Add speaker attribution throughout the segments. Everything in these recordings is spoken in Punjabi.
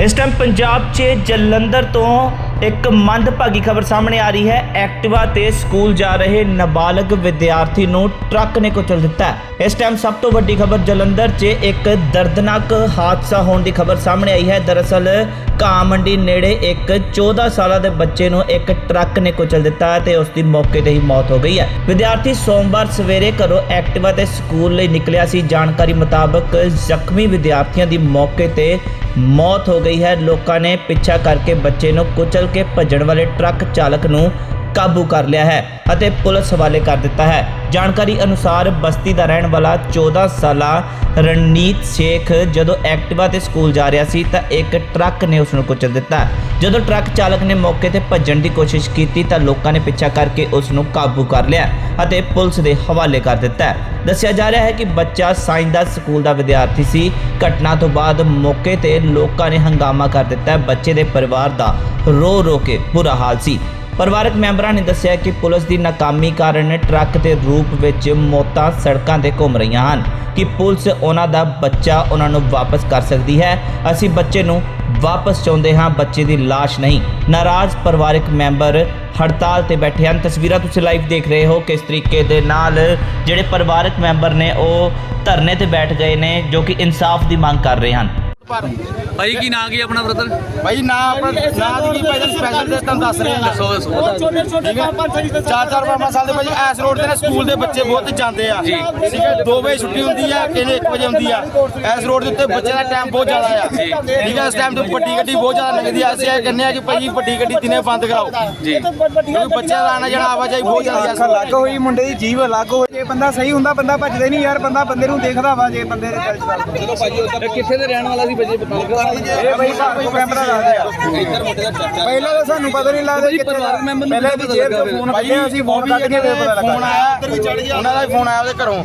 Speaker 1: ਇਸ ਟਾਈਮ ਪੰਜਾਬ 'ਚ ਜਲੰਧਰ ਤੋਂ ਇੱਕ ਮੰਦਭਾਗੀ ਖਬਰ ਸਾਹਮਣੇ ਆ ਰਹੀ ਹੈ। ਐਕਟਿਵਾ ਤੇ ਸਕੂਲ ਜਾ ਰਹੇ ਨਾਬਾਲਗ ਵਿਦਿਆਰਥੀ ਨੂੰ ਟਰੱਕ ਨੇ ਕੁਚਲ ਦਿੱਤਾ ਇਸ ਟਾਈਮ ਸਭ ਤੋਂ ਵੱਡੀ ਖਬਰ ਜਲੰਧਰ 'ਚ ਇੱਕ ਦਰਦਨਾਕ ਹਾਦਸਾ ਹੋਣ ਦੀ ਖਬਰ ਸਾਹਮਣੇ ਆਈ ਹੈ। ਦਰਅਸਲ ਘਾਹ ਮੰਡੀ ਨੇੜੇ ਇੱਕ 14 ਸਾਲਾਂ ਦੇ ਬੱਚੇ ਨੂੰ ਇੱਕ ਟਰੱਕ ਨੇ ਕੁਚਲ ਦਿੱਤਾ ਹੈ ਤੇ ਉਸ ਦੀ ਮੌਕੇ ਤੇ ਹੀ ਮੌਤ ਹੋ ਗਈ ਹੈ। ਵਿਦਿਆਰਥੀ ਸੋਮਵਾਰ ਸਵੇਰੇ ਘਰੋਂ ਐਕਟਿਵਾ ਤੇ ਸਕੂਲ ਲਈ ਨਿਕਲਿਆ ਸੀ। ਜਾਣਕਾਰੀ ਮੁਤਾਬਕ ਜ਼ਖਮੀ ਵਿਦਿਆਰਥੀਆਂ ਦੀ ਮੌਕੇ ਤੇ ਮੌਤ ਹੋ ਗਈ ਹੈ। ਲੋਕਾਂ ਨੇ ਪਿੱਛਾ ਕਰਕੇ ਬੱਚੇ ਨੂੰ ਕੁਚਲ ਕੇ ਭੱਜਣ ਵਾਲੇ ਟਰੱਕ ਚਾਲਕ ਨੂੰ ਕਾਬੂ ਕਰ ਲਿਆ ਹੈ ਅਤੇ ਪੁਲਿਸ ਹਵਾਲੇ ਕਰ ਦਿੱਤਾ ਹੈ। ਜਾਣਕਾਰੀ ਅਨੁਸਾਰ ਬਸਤੀ ਦਾ ਰਹਿਣ ਵਾਲਾ 14 ਸਾਲਾ ਰਣਨੀਤ ਸ਼ੇਖ ਜਦੋਂ ਐਕਟਿਵਾ ਤੇ ਸਕੂਲ ਜਾ ਰਿਹਾ ਸੀ ਤਾਂ ਇੱਕ ਟਰੱਕ ਨੇ ਉਸ ਨੂੰ ਕੁਚਲ ਦਿੱਤਾ। ਜਦੋਂ ਟਰੱਕ ਚਾਲਕ ਨੇ ਮੌਕੇ ਤੇ ਭੱਜਣ ਦੀ ਕੋਸ਼ਿਸ਼ ਕੀਤੀ ਤਾਂ ਲੋਕਾਂ ਨੇ ਪਿੱਛਾ ਕਰਕੇ ਉਸ ਨੂੰ ਕਾਬੂ ਕਰ ਲਿਆ ਅਤੇ ਪੁਲਿਸ ਦੇ ਹਵਾਲੇ ਕਰ ਦਿੱਤਾ। ਦੱਸਿਆ ਜਾ ਰਿਹਾ ਹੈ ਕਿ ਬੱਚਾ ਸਾਇੰਸ ਦਾ ਸਕੂਲ ਦਾ ਵਿਦਿਆਰਥੀ ਸੀ। ਘਟਨਾ ਤੋਂ ਬਾਅਦ ਮੌਕੇ ਤੇ ਲੋਕਾਂ ਨੇ ਹੰਗਾਮਾ ਕਰ ਦਿੱਤਾ। ਬੱਚੇ ਦੇ ਪਰਿਵਾਰ ਦਾ ਰੋ ਰੋ ਕੇ ਬੁਰਾ ਹਾਲ ਸੀ। ਪਰਿਵਾਰਕ ਮੈਂਬਰਾਂ ਨੇ ਦੱਸਿਆ ਕਿ ਪੁਲਿਸ ਦੀ ਨਾਕਾਮੀ ਕਾਰਨ ਟਰੱਕ ਦੇ ਰੂਪ ਵਿੱਚ ਮੌਤਾਂ ਸੜਕਾਂ ਤੇ ਘੁੰਮ ਰਹੀਆਂ ਹਨ। ਕਿ ਪੁਲਿਸ ਉਹਨਾਂ ਦਾ ਬੱਚਾ ਉਹਨਾਂ ਨੂੰ ਵਾਪਸ ਕਰ ਸਕਦੀ ਹੈ, ਅਸੀਂ ਬੱਚੇ ਨੂੰ ਵਾਪਸ ਚਾਹੁੰਦੇ ਹਾਂ, ਬੱਚੇ ਦੀ ਲਾਸ਼ ਨਹੀਂ। ਨਾਰਾਜ਼ ਪਰਿਵਾਰਕ ਮੈਂਬਰ ਹੜਤਾਲ ਤੇ ਬੈਠੇ ਹਨ। ਤਸਵੀਰਾਂ ਤੁਸੀਂ ਲਾਈਵ ਦੇਖ ਰਹੇ ਹੋ, ਕਿਸ ਤਰੀਕੇ ਦੇ ਨਾਲ ਜਿਹੜੇ ਪਰਿਵਾਰਕ ਮੈਂਬਰ ਨੇ ਉਹ ਧਰਨੇ ਤੇ ਬੈਠ ਗਏ ਨੇ, ਜੋ ਕਿ ਇਨਸਾਫ ਦੀ ਮੰਗ ਕਰ ਰਹੇ ਹਨ।
Speaker 2: ਭਾਈ ਕੀ ਨਾਂ ਕੀ ਆਪਣਾ ਬ੍ਰਦਰ
Speaker 3: ਭਾਈ ਨਾ ਆਪਣਾ ਨਾ ਦੀ ਭਾਈ ਸਪੈਸ਼ਲ ਤੇ ਤੁਹਾਨੂੰ ਦੱਸ ਰਹੇ ਹਾਂ।
Speaker 2: ਦੱਸੋ ਦੱਸੋ।
Speaker 3: ਚਾਰ ਚਾਰ ਪੰਜ ਸਾਲ ਦੇ ਭਾਈ ਐਸ ਰੋਡ ਤੇ ਨਾ ਸਕੂਲ ਦੇ ਬੱਚੇ ਬਹੁਤ ਜਾਂਦੇ ਆ।
Speaker 2: ਜੀ।
Speaker 3: ਠੀਕ ਹੈ 2 ਵਜੇ ਛੁੱਟੀ ਹੁੰਦੀ ਆ ਕਿਨੇ 1 ਵਜੇ ਹੁੰਦੀ ਆ। ਐਸ ਰੋਡ ਦੇ ਉੱਤੇ ਬੱਚੇ ਦਾ ਟਾਈਮ ਬਹੁਤ ਜ਼ਿਆਦਾ ਆ। ਠੀਕ ਹੈ ਇਸ ਟਾਈਮ ਤੇ ਵੱਡੀ ਗੱਡੀ ਬਹੁਤ ਜ਼ਿਆਦਾ ਲੰਘਦੀ ਆ। ਅਸੀਂ ਇਹ ਕਹਿੰਦੇ ਆ ਕਿ ਭਾਈ ਵੱਡੀ ਗੱਡੀ ਦਿਨੇ ਬੰਦ ਕਰਾਓ।
Speaker 2: ਜੀ।
Speaker 3: ਕਿਉਂਕਿ ਬੱਚਿਆਂ ਦਾ ਆਣਾ ਜਾਣਾ ਆਵਾਜਾਈ ਬਹੁਤ ਜ਼ਿਆਦਾ
Speaker 4: ਅੱਖ ਅਲੱਗ ਹੋਈ ਮੁੰਡੇ ਦੀ ਜੀਵ ਅਲੱਗ ਹੋਈ। ਜੇ ਬੰਦਾ ਸਹੀ ਹੁੰਦਾ ਬੰਦਾ ਭੱਜਦਾ ਨਹੀਂ ਯਾਰ। ਬੰਦਾ ਬੰਦੇ ਨੂੰ ਦੇਖਦਾ ਵਾ ਜੇ ਬੰਦੇ ਦੇ ਚੱਲਦਾ
Speaker 2: ਕਿੱਥੇ ਦੇ ਰਹਿਣ ਵਾਲਾ ਸੀ ਬੱਚੇ
Speaker 4: ਇਹ ਬਈ ਭਾਈ ਮੈਂਬਰ ਦੱਸਦੇ ਆ ਪਹਿਲਾਂ ਤਾਂ ਸਾਨੂੰ ਪਤਾ ਨਹੀਂ ਲੱਗਦਾ
Speaker 2: ਭਾਈ
Speaker 4: ਕਿੱਥੇ
Speaker 2: ਪਰਿਵਾਰਕ ਮੈਂਬਰ ਨੂੰ
Speaker 4: ਪਹਿਲਾਂ
Speaker 2: ਪਤਾ
Speaker 4: ਵੀ ਜੇਬ
Speaker 2: ਲੱਗਾ
Speaker 4: ਤੋਂ ਫੋਨ
Speaker 3: ਭਾਈ
Speaker 4: ਕੱਢਿਆ ਅਸੀਂ ਫੋਨ ਕੱਢ ਕੇ ਫਿਰ ਪਤਾ
Speaker 3: ਫੋਨ
Speaker 4: ਲੱਗਾ
Speaker 3: ਆਇਆ ਉਹਨਾਂ ਦਾ ਵੀ ਫੋਨ ਆਇਆ ਉਹਦੇ ਘਰੋਂ।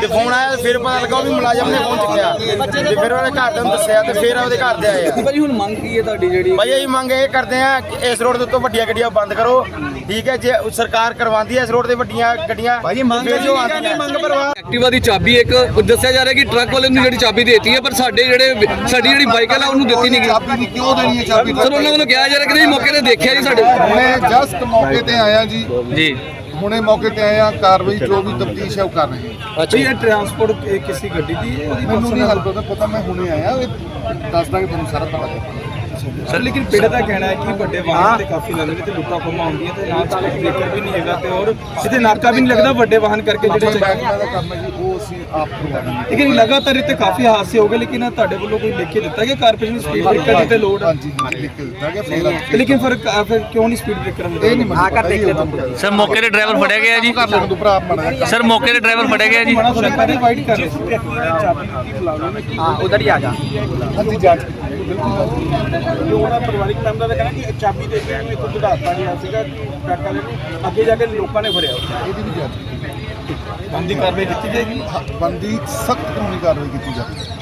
Speaker 3: ਤੇ ਫੋਨ ਆਇਆ ਫਿਰ ਪਤਾ ਲੱਗਾ ਉਹ ਵੀ ਮੁਲਾਜ਼ਮ ਨੇ ਫੋਨ ਚੁੱਕਿਆ। ਤੇ ਫਿਰ ਉਹਨੇ ਘਰ ਨੂੰ ਦੱਸਿਆ ਤੇ ਫਿਰ ਉਹਦੇ ਘਰ ਦੇ ਆਏ ਆ।
Speaker 2: ਭਾਈ ਹੁਣ ਮੰਗ ਕੀ ਹੈ ਤੁਹਾਡੀ ਜਿਹੜੀ?
Speaker 3: ਭਾਈ ਅਸੀਂ ਮੰਗ ਇਹ ਕਰਦੇ ਆ ਕਿ ਇਸ ਰੋਡ ਦੇ ਉੱਤੇ ਵੱਡੀਆਂ ਗੱਡੀਆਂ ਬੰਦ ਕਰੋ। ਠੀਕ ਹੈ ਜੇ ਸਰਕਾਰ ਕਰਵਾਉਂਦੀ ਹੈ ਇਸ ਰੋਡ ਤੇ ਵੱਡੀਆਂ ਗੱਡੀਆਂ
Speaker 4: ਭਾਈ ਮੰਗ
Speaker 3: ਜੋ
Speaker 4: ਨਹੀਂ
Speaker 3: ਆਉਂਦੀਆਂ
Speaker 4: ਮੰਗ ਪਰਵਾਹ
Speaker 2: ਐਕਟਿਵਾ ਦੀ ਚਾਬੀ ਇੱਕ ਦੱਸਿਆ ਜਾ ਰਿਹਾ ਕਿ ਟਰੱਕ ਵਾਲੇ ਨੂੰ ਜਿਹੜੀ ਚਾਬੀ ਦੇਤੀ ਹੈ ਪਰ ਸਾਡੇ ਜਿਹੜੇ ਸਾਡੀ ਜਿਹੜੀ ਬਾਈਕ ਹੈ ਉਹਨੂੰ ਦਿੱਤੀ ਨਹੀਂ ਗਈ।
Speaker 5: ਚਾਬੀ ਦੀ ਕਿਉਂ ਦੇਣੀ ਹੈ ਚਾਬੀ?
Speaker 2: ਸਰ ਉਹਨਾਂ ਵੱਲੋਂ ਕਿਹਾ ਜਾ ਰਿਹਾ ਕਿ ਨਹੀਂ ਮੌਕੇ ਤੇ ਦੇਖਿਆ ਜੀ ਸਾਡੇ।
Speaker 5: ਹੁਣੇ ਜਸਟ ਮੌਕੇ ਤੇ ਆਇਆ ਜੀ।
Speaker 2: ਜੀ।
Speaker 5: ਹੁਣੇ ਮੌਕੇ ਤੇ ਆਇਆ ਕਾਰਵਾਈ ਜੋ ਵੀ ਤਫਤੀਸ਼ ਹੈ ਉਹ ਕਰ ਰਹੇ ਹਾਂ।
Speaker 2: ਅੱਛਾ
Speaker 4: ਇਹ ਟਰਾਂਸਪੋਰਟ ਕਿਸੇ ਗੱਡੀ ਦੀ
Speaker 5: ਮੈਨੂੰ ਨਹੀਂ ਹਾਲ ਪਤਾ ਮੈਂ ਹੁਣੇ ਆਇਆ ਇਹ ਦੱਸ ਦਾਂਗੇ ਤੁਹਾਨੂੰ ਸਾਰਾ ਪਤਾ
Speaker 4: ਸਰ ਲੇਕਿਨ ਪਿੰਡ ਦਾ ਕਹਿਣਾ ਹੈ ਕਿ ਵੱਡੇ ਵਾਹਨ ਤੇ ਕਾਫੀ ਲੱਗਦੇ ਤੇ ਲੁੱਟਾਂ ਖੋਹਾਂ ਹੁੰਦੀਆਂ ਤੇ ਨਾਲ ਚਾਲਕ ਬ੍ਰੇਕਰ ਵੀ ਨਹੀਂ ਹੈਗਾ ਤੇ ਔਰ ਇੱਥੇ ਨਾਕਾ ਵੀ ਨਹੀਂ ਲੱਗਦਾ ਵੱਡੇ ਵਾਹਨ ਕਰਕੇ ਜਿਹੜੇ
Speaker 5: ਬੈਕ ਦਾ ਕੰਮ ਹੈ ਜੀ ਉਹ ਅਸੀਂ ਆਪ ਕਰਵਾਵਾਂਗੇ
Speaker 4: ਲੇਕਿਨ ਲਗਾਤਾਰ ਇੱਥੇ ਕਾਫੀ ਹਾਦਸੇ ਹੋ ਗਏ ਲੇਕਿਨ ਤੁਹਾਡੇ ਵੱਲੋਂ ਕੋਈ ਲਿਖ ਕੇ ਦਿੱਤਾ ਗਿਆ ਕਾਰਪੋਰੇਸ਼ਨ ਸਪੀਡ ਬ੍ਰੇਕਰ ਦੀ ਤੇ ਲੋਡ
Speaker 5: ਹਾਂਜੀ ਹਾਂਜੀ ਲਿਖ ਕੇ ਦਿੱਤਾ ਗਿਆ ਫਿਰ
Speaker 4: ਲੇਕਿਨ ਫਿਰ ਕਿਉਂ ਨਹੀਂ ਸਪੀਡ ਬ੍ਰੇਕਰ
Speaker 5: ਇਹ ਨਹੀਂ ਮੈਨੂੰ ਪਤਾ ਜੀ, ਉਹ ਕਰ
Speaker 2: ਸਰ ਮੌਕੇ ਤੇ ਡਰਾਈਵਰ ਫੜਿਆ ਗਿਆ ਜੀ?
Speaker 5: ਕਰ
Speaker 2: ਸਰ ਮੌਕੇ ਤੇ ਡਰਾਈਵਰ ਫੜਿਆ ਗਿਆ ਜੀ?
Speaker 4: ਵਾਈਡ ਕਰ ਰਹੇ
Speaker 3: ਹਾਂ ਉਧਰ ਹੀ ਆ ਜਾ।
Speaker 5: ਹਾਂਜੀ ਜਾਂਚ
Speaker 4: ਉਹਨਾਂ ਪਰਿਵਾਰਿਕ ਮੈਂਬਰ ਦਾ ਕਹਿਣਾ ਕਿ ਚਾਬੀ ਦੇ ਕੇ ਇਹਨੂੰ ਇੱਥੋਂ ਵਧਾਤਾ ਗਿਆ ਸੀਗਾ ਨੇ ਅੱਗੇ ਜਾ ਕੇ ਲੋਕਾਂ ਨੇ ਫੜਿਆ
Speaker 5: ਇਹਦੀ ਵੀ ਜਾਂਚ
Speaker 4: ਬੰਦੀ ਕਾਰਵਾਈ ਕੀਤੀ ਜਾਏਗੀ?
Speaker 5: ਬੰਦੀ ਸਖਤ ਕਾਨੂੰਨੀ ਕਾਰਵਾਈ ਕੀਤੀ ਜਾਵੇ